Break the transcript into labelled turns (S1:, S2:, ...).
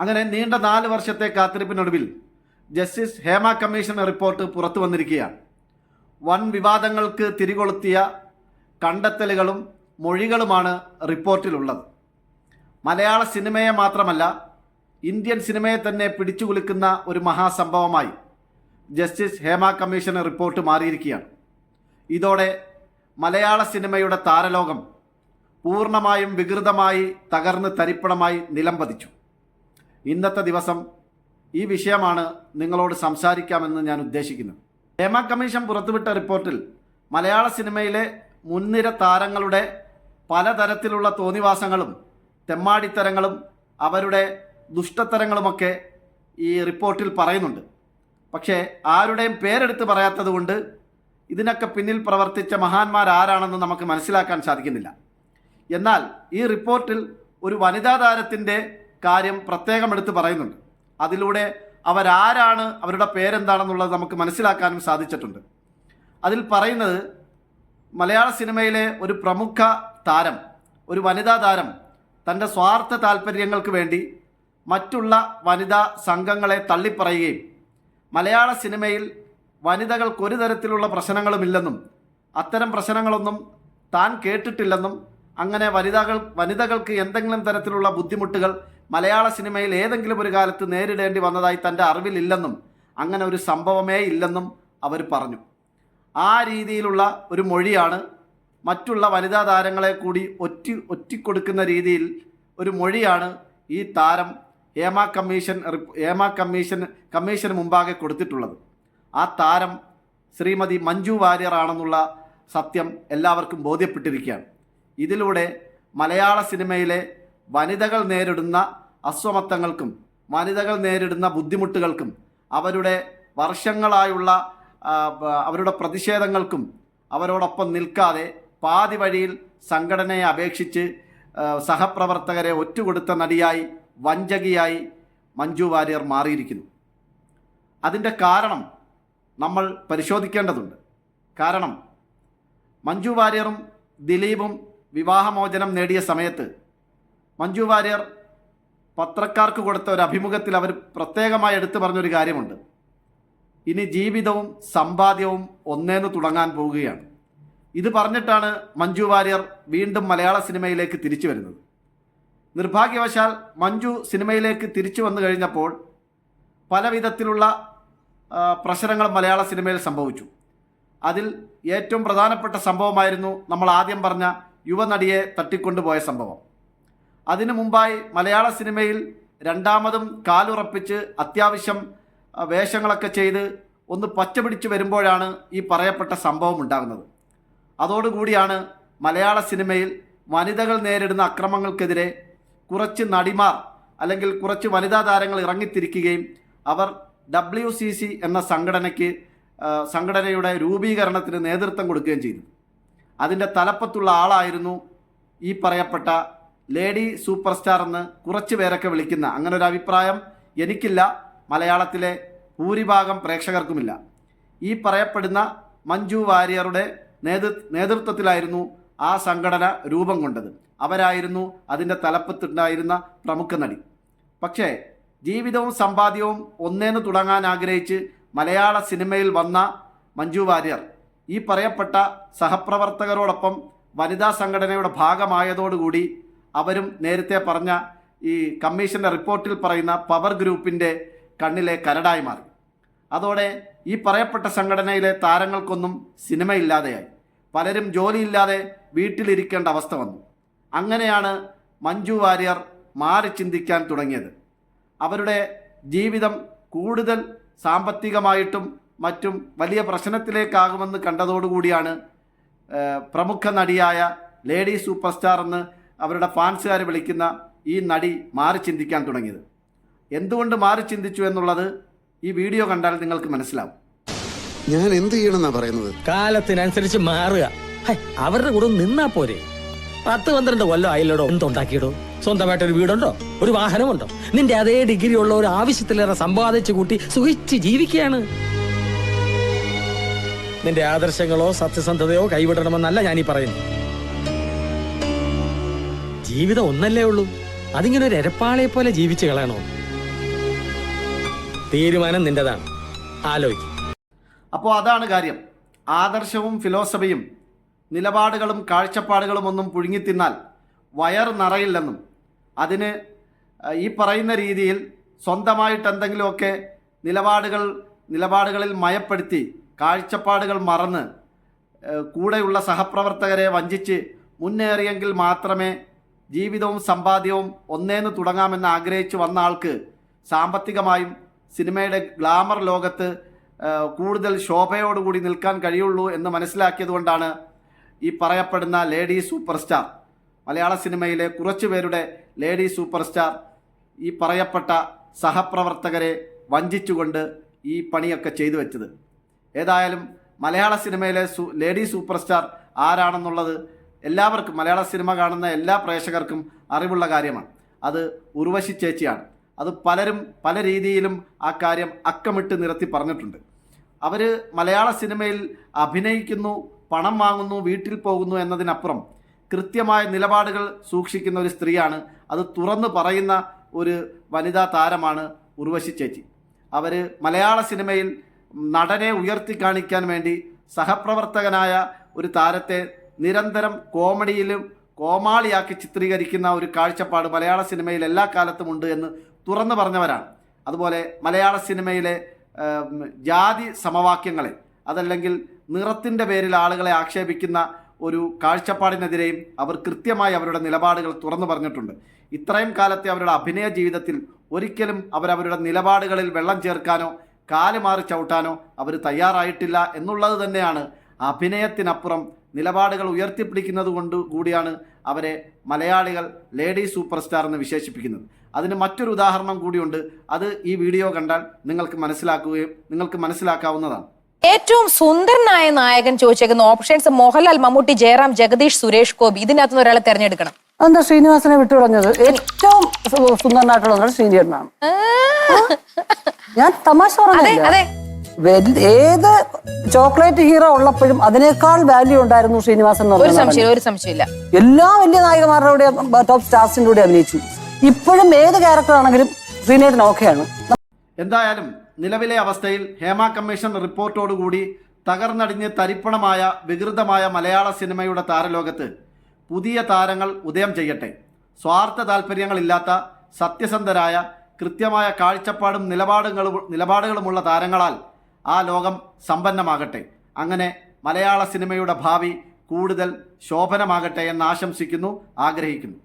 S1: അങ്ങനെ നീണ്ട നാല് വർഷത്തെ കാത്തിരിപ്പിനൊടുവിൽ ജസ്റ്റിസ് ഹേമ കമ്മീഷൻ റിപ്പോർട്ട് പുറത്തു വന്നിരിക്കുകയാണ്. വൻ വിവാദങ്ങൾക്ക് തിരികൊളുത്തിയ കണ്ടെത്തലുകളും മൊഴികളുമാണ് റിപ്പോർട്ടിലുള്ളത്. മലയാള സിനിമയെ മാത്രമല്ല ഇന്ത്യൻ സിനിമയെ തന്നെ പിടിച്ചുകുലുക്കുന്ന ഒരു മഹാസംഭവമായി ജസ്റ്റിസ് ഹേമ കമ്മീഷൻ റിപ്പോർട്ട് മാറിയിരിക്കുകയാണ്. ഇതോടെ മലയാള സിനിമയുടെ താരലോകം പൂർണമായും വികൃതമായി തകർന്ന് തരിപ്പണമായി നിലംപതിച്ചു. ഇന്നത്തെ ദിവസം ഈ വിഷയമാണ് നിങ്ങളോട് സംസാരിക്കാമെന്ന് ഞാൻ ഉദ്ദേശിക്കുന്നത് ഹേമ കമ്മീഷൻ പുറത്തുവിട്ട റിപ്പോർട്ടിൽ മലയാള സിനിമയിലെ മുൻനിര താരങ്ങളുടെ പലതരത്തിലുള്ള തോന്നിവാസങ്ങളും തെമ്മാടിത്തരങ്ങളും അവരുടെ ദുഷ്ടത്തരങ്ങളുമൊക്കെ ഈ റിപ്പോർട്ടിൽ പറയുന്നുണ്ട്. പക്ഷേ ആരുടെയും പേരെടുത്ത് പറയാത്തതുകൊണ്ട് ഇതിനൊക്കെ പിന്നിൽ പ്രവർത്തിച്ച മഹാന്മാർ ആരാണെന്ന് നമുക്ക് മനസ്സിലാക്കാൻ സാധിക്കുന്നില്ല. എന്നാൽ ഈ റിപ്പോർട്ടിൽ ഒരു വനിതാ താരത്തിന്റെ കാര്യം പ്രത്യേകം എടുത്ത് പറയുന്നുണ്ട്. അതിലൂടെ അവരാരാണ് അവരുടെ പേരെന്താണെന്നുള്ളത് നമുക്ക് മനസ്സിലാക്കാനും സാധിച്ചിട്ടുണ്ട്. അതിൽ പറയുന്നത് മലയാള സിനിമയിലെ ഒരു പ്രമുഖ താരം ഒരു വനിതാ താരം തന്റെ സ്വാർത്ഥ താല്പര്യങ്ങൾക്ക് വേണ്ടി മറ്റുള്ള വനിതാ സംഘങ്ങളെ തള്ളിപ്പറയുകയും മലയാള സിനിമയിൽ വനിതകൾക്ക് ഒരു തരത്തിലുള്ള പ്രശ്നങ്ങളുമില്ലെന്നും അത്തരം പ്രശ്നങ്ങളൊന്നും താൻ കേട്ടിട്ടില്ലെന്നും അങ്ങനെ വനിതകൾ വനിതകൾക്ക് എന്തെങ്കിലും തരത്തിലുള്ള ബുദ്ധിമുട്ടുകൾ മലയാള സിനിമയിൽ ഏതെങ്കിലും ഒരു കാലത്ത് നേരിടേണ്ടി വന്നതായി തന്റെ അറിവിലില്ലെന്നും അങ്ങനെ ഒരു സംഭവമേ ഇല്ലെന്നും അവർ പറഞ്ഞു. ആ രീതിയിലുള്ള ഒരു മൊഴിയാണ് മറ്റുള്ള വനിതാ താരങ്ങളെ കൂടി ഒറ്റി ഒറ്റിക്കൊടുക്കുന്ന രീതിയിൽ ഒരു മൊഴിയാണ് ഈ താരം ഏമ കമ്മീഷൻ ഏമ കമ്മീഷൻ കമ്മീഷന് മുമ്പാകെ കൊടുത്തിട്ടുള്ളത്. ആ താരം ശ്രീമതി മഞ്ജു വാര്യർ ആണെന്നുള്ള സത്യം എല്ലാവർക്കും ബോധ്യപ്പെട്ടിരിക്കുകയാണ്. ഇതിലൂടെ മലയാള സിനിമയിലെ വനിതകൾ നേരിടുന്ന അസ്വമത്വങ്ങൾക്കും വനിതകൾ നേരിടുന്ന ബുദ്ധിമുട്ടുകൾക്കും അവരുടെ വർഷങ്ങളായുള്ള അവരുടെ പ്രതിഷേധങ്ങൾക്കും അവരോടൊപ്പം നിൽക്കാതെ പാതി വഴിയിൽ സംഘടനയെ അപേക്ഷിച്ച് സഹപ്രവർത്തകരെ ഒറ്റുകൊടുത്ത നടിയായി വഞ്ചകിയായി മഞ്ജു വാര്യർ മാറിയിരിക്കുന്നു. അതിന്റെ കാരണം നമ്മൾ പരിശോധിക്കേണ്ടതുണ്ട്. കാരണം മഞ്ജു വാര്യറും ദിലീപും വിവാഹമോചനം നേടിയ സമയത്ത് മഞ്ജു വാര്യർ പത്രക്കാർക്ക് കൊടുത്ത ഒരു അഭിമുഖത്തിൽ അവർ പ്രത്യേകമായി എടുത്തു പറഞ്ഞൊരു കാര്യമുണ്ട്. ഇനി ജീവിതവും സമ്പാദ്യവും ഒന്നേന്ന് തുടങ്ങാൻ പോവുകയാണ്. ഇത് പറഞ്ഞിട്ടാണ് മഞ്ജു വാര്യർ വീണ്ടും മലയാള സിനിമയിലേക്ക് തിരിച്ചു വരുന്നത്. നിർഭാഗ്യവശാൽ മഞ്ജു സിനിമയിലേക്ക് തിരിച്ചു വന്നു കഴിഞ്ഞപ്പോൾ പല വിധത്തിലുള്ള പ്രശ്നങ്ങൾ മലയാള സിനിമയിൽ സംഭവിച്ചു. അതിൽ ഏറ്റവും പ്രധാനപ്പെട്ട സംഭവമായിരുന്നു നമ്മൾ ആദ്യം പറഞ്ഞ യുവനടിയെ തട്ടിക്കൊണ്ടുപോയ സംഭവം. അതിനു മുമ്പായി മലയാള സിനിമയിൽ രണ്ടാമതും കാലുറപ്പിച്ച് അത്യാവശ്യം വേഷങ്ങളൊക്കെ ചെയ്ത് ഒന്ന് പച്ചപിടിച്ച് വരുമ്പോഴാണ് ഈ പറയപ്പെട്ട സംഭവം ഉണ്ടാകുന്നത്. അതോടുകൂടിയാണ് മലയാള സിനിമയിൽ വനിതകൾ നേരിടുന്ന അക്രമങ്ങൾക്കെതിരെ കുറച്ച് നടിമാർ അല്ലെങ്കിൽ കുറച്ച് വനിതാ താരങ്ങൾ ഇറങ്ങിത്തിരിക്കുകയും അവർ ഡബ്ല്യു സി സി എന്ന സംഘടനയ്ക്ക് സംഘടനയുടെ രൂപീകരണത്തിന് നേതൃത്വം കൊടുക്കുകയും ചെയ്തു. അതിന്റെ തലപ്പത്തുള്ള ആളായിരുന്നു ഈ പറയപ്പെട്ട ലേഡി സൂപ്പർ സ്റ്റാർ എന്ന് കുറച്ച് പേരൊക്കെ വിളിക്കുന്ന അങ്ങനെ ഒരു അഭിപ്രായം എനിക്കില്ല. മലയാളത്തിലെ ഭൂരിഭാഗം പ്രേക്ഷകർക്കുമില്ല. ഈ പറയപ്പെടുന്ന മഞ്ജു വാര്യറുടെ നേതൃ നേതൃത്വത്തിലായിരുന്നു ആ സംഘടന രൂപം കൊണ്ടത്. അവരായിരുന്നു അതിന്റെ തലപ്പത്തുണ്ടായിരുന്ന പ്രമുഖ നടി. പക്ഷേ ജീവിതവും സമ്പാദ്യവും ഒന്നേന്ന് തുടങ്ങാൻ ആഗ്രഹിച്ച് മലയാള സിനിമയിൽ വന്ന മഞ്ജു വാര്യർ ഈ പറയപ്പെട്ട സഹപ്രവർത്തകരോടൊപ്പം വനിതാ സംഘടനയുടെ ഭാഗമായതോടുകൂടി അവരും നേരത്തെ പറഞ്ഞ ഈ കമ്മീഷന്റെ റിപ്പോർട്ടിൽ പറയുന്ന പവർ ഗ്രൂപ്പിന്റെ കണ്ണിലെ കരടായി മാറി. അതോടെ ഈ പറയപ്പെട്ട സംഘടനയിലെ താരങ്ങൾക്കൊന്നും സിനിമയില്ലാതെയായി. പലരും ജോലിയില്ലാതെ വീട്ടിലിരിക്കേണ്ട അവസ്ഥ വന്നു. അങ്ങനെയാണ് മഞ്ജു വാര്യർ മാറി ചിന്തിക്കാൻ തുടങ്ങിയത്. അവരുടെ ജീവിതം കൂടുതൽ സാമ്പത്തികമായിട്ടും മറ്റും വലിയ പ്രശ്നത്തിലേക്കാകുമെന്ന് കണ്ടതോടുകൂടിയാണ് പ്രമുഖ നടിയായ ലേഡി സൂപ്പർ സ്റ്റാർ എന്ന് അവരുടെ ഫാൻസുകാർ വിളിക്കുന്ന ഈ നടി മാറി ചിന്തിക്കാൻ തുടങ്ങിയത്. എന്തുകൊണ്ട് മാറി ചിന്തിച്ചു എന്നുള്ളത് ഈ വീഡിയോ കണ്ടാൽ നിങ്ങൾക്ക് മനസ്സിലാവും.
S2: ഞാൻ എന്ത് ചെയ്യണമെന്നാ പറയുന്നത്?
S3: കാലത്തിനനുസരിച്ച് മാറുക. ഹൈ, അവരുടെ കൂടെ നിന്നാ പോരെ. പത്ത് പന്ത്രണ്ട് കൊല്ലം ആയില്ലടോ? എന്തുണ്ടാക്കിയിടോ? സ്വന്തമായിട്ട് ഒരു വീടുണ്ടോ? ഒരു വാഹനമുണ്ടോ? നിന്റെ അതേ ഡിഗ്രി ഉള്ള ഒരു ആവശ്യത്തിലേറെ സമ്പാദിച്ചു കൂട്ടി സുഖിച്ച് ജീവിക്കുകയാണ്. നിന്റെ ആദർശങ്ങളോ സത്യസന്ധതയോ കൈവിടണമെന്നല്ല ഞാനീ പറയുന്നു ജീവിതം ഒന്നല്ലേ ഉള്ളൂ. അതിങ്ങനെ ഒരു എരപ്പാളെ പോലെ ജീവിച്ചു കളയണോ? തീരുമാനം നിന്റേതാണ്. ആലോചിക്കും.
S1: അപ്പോൾ അതാണ് കാര്യം. ആദർശവും ഫിലോസഫിയും നിലപാടുകളും കാഴ്ചപ്പാടുകളും ഒന്നും പുഴുങ്ങിത്തിന്നാൽ വയർ നിറയില്ലെന്നും അതിന് ഈ പറയുന്ന രീതിയിൽ സ്വന്തമായിട്ട് എന്തെങ്കിലുമൊക്കെ നിലപാടുകൾ നിലപാടുകളിൽ മയപ്പെടുത്തി കാഴ്ചപ്പാടുകൾ മറന്ന് കൂടെയുള്ള സഹപ്രവർത്തകരെ വഞ്ചിച്ച് മുന്നേറിയെങ്കിൽ മാത്രമേ ജീവിതവും സമ്പാദ്യവും ഒന്നേന്ന് തുടങ്ങാമെന്ന് ആഗ്രഹിച്ചു വന്ന ആൾക്ക് സാമ്പത്തികമായും സിനിമയുടെ ഗ്ലാമർ ലോകത്ത് കൂടുതൽ ശോഭയോടുകൂടി നിൽക്കാൻ കഴിയുള്ളൂ എന്ന് മനസ്സിലാക്കിയതുകൊണ്ടാണ് ഈ പറയപ്പെടുന്ന ലേഡി സൂപ്പർ സ്റ്റാർ മലയാള സിനിമയിലെ കുറച്ചു പേരുടെ ലേഡി സൂപ്പർ സ്റ്റാർ ഈ പറയപ്പെട്ട സഹപ്രവർത്തകരെ വഞ്ചിച്ചുകൊണ്ട് ഈ പണിയൊക്കെ ചെയ്തു വെച്ചത്. ഏതായാലും മലയാള സിനിമയിലെ ലേഡി സൂപ്പർ സ്റ്റാർ ആരാണെന്നുള്ളത് എല്ലാവർക്കും മലയാള സിനിമ കാണുന്ന എല്ലാ പ്രേക്ഷകർക്കും അറിവുള്ള കാര്യമാണ്. അത് ഉർവശി ചേച്ചിയാണ്. അത് പലരും പല രീതിയിലും ആ കാര്യം അക്കമിട്ട് നിരത്തി പറഞ്ഞിട്ടുണ്ട്. അവർ മലയാള സിനിമയിൽ അഭിനയിക്കുന്നു പണം വാങ്ങുന്നു വീട്ടിൽ പോകുന്നു എന്നതിനപ്പുറം കൃത്യമായ നിലപാടുകൾ സൂക്ഷിക്കുന്ന ഒരു സ്ത്രീയാണ്. അത് തുറന്നു പറയുന്ന ഒരു വനിതാ താരമാണ് ഉർവശി ചേച്ചി. അവർ മലയാള സിനിമയിൽ നടനെ ഉയർത്തി കാണിക്കാൻ വേണ്ടി സഹപ്രവർത്തകനായ ഒരു താരത്തെ നിരന്തരം കോമഡിയിലും കോമാളിയാക്കി ചിത്രീകരിക്കുന്ന ഒരു കാഴ്ചപ്പാട് മലയാള സിനിമയിൽ എല്ലാ കാലത്തും ഉണ്ട് എന്ന് തുറന്നു പറഞ്ഞവരാണ്. അതുപോലെ മലയാള സിനിമയിലെ ജാതി സമവാക്യങ്ങളെ അതല്ലെങ്കിൽ നിറത്തിന്റെ പേരിൽ ആളുകളെ ആക്ഷേപിക്കുന്ന ഒരു കാഴ്ചപ്പാടിനെതിരെയും അവർ കൃത്യമായി അവരുടെ നിലപാടുകൾ തുറന്നു പറഞ്ഞിട്ടുണ്ട്. ഇത്രയും കാലത്തെ അവരുടെ അഭിനയ ജീവിതത്തിൽ ഒരിക്കലും അവരവരുടെ നിലപാടുകളിൽ വെള്ളം ചേർക്കാനോ കാൽ മാറി ചവിട്ടാനോ അവർ തയ്യാറായിട്ടില്ല എന്നുള്ളത് തന്നെയാണ് അഭിനയത്തിനപ്പുറം നിലപാടുകൾ ഉയർത്തിപ്പിടിക്കുന്നത് കൊണ്ട് കൂടിയാണ് അവരെ മലയാളികൾ ലേഡി സൂപ്പർ സ്റ്റാർ എന്ന് വിശേഷിപ്പിക്കുന്നത്. അതിന് മറ്റൊരു ഉദാഹരണം കൂടിയുണ്ട്. അത് ഈ വീഡിയോ കണ്ടാൽ നിങ്ങൾക്ക് മനസ്സിലാക്കുകയും നിങ്ങൾക്ക് മനസ്സിലാക്കാവുന്നതാണ്.
S4: ഏറ്റവും സുന്ദരനായ നായകൻ ചോദിച്ചേക്കുന്ന ഓപ്ഷൻസ് മോഹൻലാൽ മമ്മൂട്ടി ജയറാം ജഗദീഷ് സുരേഷ് ഗോപി. ഇതിനകത്ത് നിന്ന് ഒരാളെ തെരഞ്ഞെടുക്കണം.
S5: എന്താ ശ്രീനിവാസനെ വിട്ടു പറഞ്ഞത് ഏറ്റവും സുന്ദരനായിട്ടുള്ള ശ്രീനിവാസനാണ് ഞാൻ തമാശ പറഞ്ഞു
S4: അതെ.
S5: ഏത് ചോക്ലേറ്റ് ഹീറോ ഉള്ളപ്പോഴും അതിനേക്കാൾ വാല്യൂ ഉണ്ടായിരുന്നു ശ്രീനിവാസൻ എന്ന്
S4: ഒരു. സംശയം ഒരു സംശയമില്ല.
S5: എല്ലാ വലിയ നായകന്മാരുടെ കൂടെ ടോപ്പ് സ്റ്റാർസിന്റെ കൂടെ അഭിനയിച്ചു. ഇപ്പോഴും ഏത് ക്യാരക്ടർ ആണെങ്കിലും ശ്രീനേട്ടൻ ഓക്കെയാണ്
S1: എന്തായാലും നിലവിലെ അവസ്ഥയിൽ ഹേമ കമ്മീഷൻ റിപ്പോർട്ടോടുകൂടി തകർന്നടിഞ്ഞ് തരിപ്പണമായ വികൃതമായ മലയാള സിനിമയുടെ താരലോകത്ത് പുതിയ താരങ്ങൾ ഉദയം ചെയ്യട്ടെ. സ്വാർത്ഥ താല്പര്യങ്ങളില്ലാത്ത സത്യസന്ധരായ കൃത്യമായ കാഴ്ചപ്പാടും നിലപാടുകളും നിലപാടുകളുമുള്ള താരങ്ങളാൽ ആ ലോകം സമ്പന്നമാകട്ടെ. അങ്ങനെ മലയാള സിനിമയുടെ ഭാവി കൂടുതൽ ശോഭനമാകട്ടെ എന്ന് ആശംസിക്കുന്നു ആഗ്രഹിക്കുന്നു.